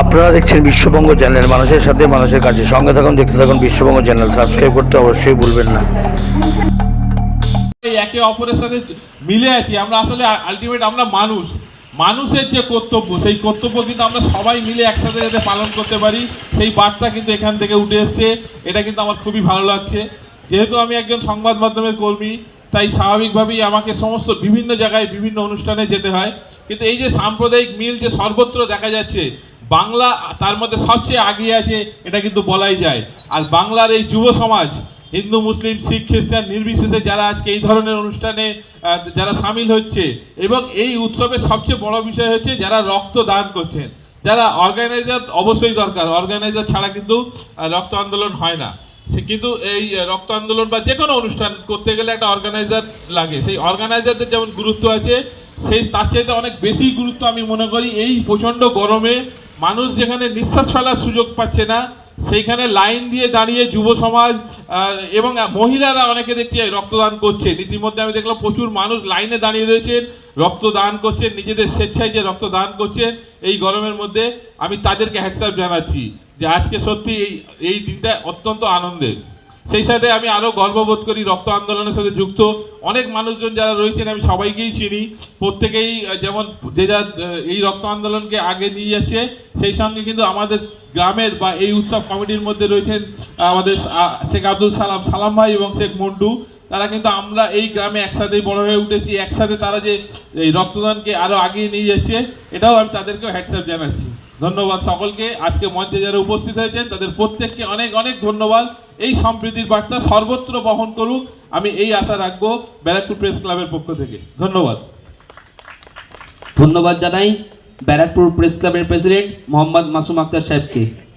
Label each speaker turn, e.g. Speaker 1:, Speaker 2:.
Speaker 1: আপনারা দেখছেন বিশ্ববঙ্গ চ্যানেল, মানুষের সাথে মানুষের কাছে। সঙ্গে থাকুন, দেখতে থাকুন বিশ্ববঙ্গ চ্যানেল। সাবস্ক্রাইব করতে অবশ্যই ভুলবেন না।
Speaker 2: একে অপরের সাথে মিলে আছি। আমরা আসলে আলটিমেট আমরা মানুষ। মানুষের যে কর্তব্য, সেই কর্তব্য কিন্তু আমরা সবাই মিলে একসাথে যাতে পালন করতে পারি। সেই বার্তা কিন্তু এখান থেকে উঠে এসছে। এটা কিন্তু আমার খুবই ভালো লাগছে। যেহেতু আমি একজন সংবাদ মাধ্যমের কর্মী তাই স্বাভাবিকভাবেই আমাকে সমস্ত বিভিন্ন জায়গায় বিভিন্ন অনুষ্ঠানে যেতে হয়। কিন্তু এই যে সাম্প্রদায়িক মিল যে সর্বত্র দেখা যাচ্ছে, বাংলা তার মধ্যে সবচেয়ে আগিয়ে আছে, এটা কিন্তু বলাই যায়। আর বাংলার এই যুব সমাজ, হিন্দু, মুসলিম, শিখ, খ্রিস্টান নির্বিশেষে যারা আজকে এই ধরনের অনুষ্ঠানে যারা সামিল হচ্ছে এবং এই উৎসবের সবচেয়ে বড় বিষয় হচ্ছে যারা রক্ত দান করছেন। যারা অর্গানাইজার অবশ্যই দরকার। অর্গানাইজার ছাড়া কিন্তু রক্ত আন্দোলন হয় না। সে কিন্তু এই রক্ত আন্দোলন বা যে কোনো অনুষ্ঠান করতে গেলে একটা অর্গানাইজার লাগে। সেই অর্গানাইজারদের যেমন গুরুত্ব আছে, সেই তার চাইতে অনেক বেশি গুরুত্ব আমি মনে করি। এই প্রচণ্ড গরমে মানুষ যেখানে নিঃশ্বাস ফেলার সুযোগ পাচ্ছে না সেইখানে লাইন দিয়ে দাঁড়িয়ে যুব সমাজ এবং মহিলারা অনেকে দেখছি রক্তদান করছে ইতিমধ্যে আমি দেখলাম প্রচুর মানুষ লাইনে দাঁড়িয়ে রয়েছেন, রক্তদান করছেন, নিজেদের স্বেচ্ছায় যে রক্তদান করছেন, এই গরমের মধ্যে আমি তাদেরকে হ্যাটসঅ্যাপ জানাচ্ছি যে আজকে সত্যি এই এই দিনটা অত্যন্ত আনন্দের। সেই সাথে আমি আরও গর্ববোধ করি, রক্ত আন্দোলনের সাথে যুক্ত অনেক মানুষজন যারা রয়েছেন, আমি সবাইকেই চিনি। প্রত্যেকেই যেমন যে যা এই রক্ত আন্দোলনকে আগে নিয়ে যাচ্ছে, সেই সঙ্গে কিন্তু আমাদের গ্রামের বা এই উৎসব কমিটির মধ্যে রয়েছেন আমাদের শেখ আব্দুল সালাম সালাম ভাই এবং শেখ মন্ডু তারা কিন্তু আমরা এই গ্রামে একসাথেই বড় হয়ে উঠেছি, একসাথে তারা যে এই রক্তদানকে আরও আগিয়ে নিয়ে যাচ্ছে, এটাও আমি তাদেরকেও হ্যাটসঅ্যাপ জানাচ্ছি। ধন্যবাদ সকলকে। আজকে মঞ্চে যারা উপস্থিত হয়েছেন, তাদের প্রত্যেককে অনেক অনেক ধন্যবাদ। এই সম্প্রীতির বার্তা সর্বত্র বহন করুক। আমি এই আশা রাখব ব্যারাকপুর প্রেস ক্লাবের পক্ষ থেকে। ধন্যবাদ।
Speaker 3: ধন্যবাদ জানাই ব্যারাকপুর প্রেস ক্লাবের প্রেসিডেন্ট মোহাম্মদ মাসুম আক্তার সাহেবকে।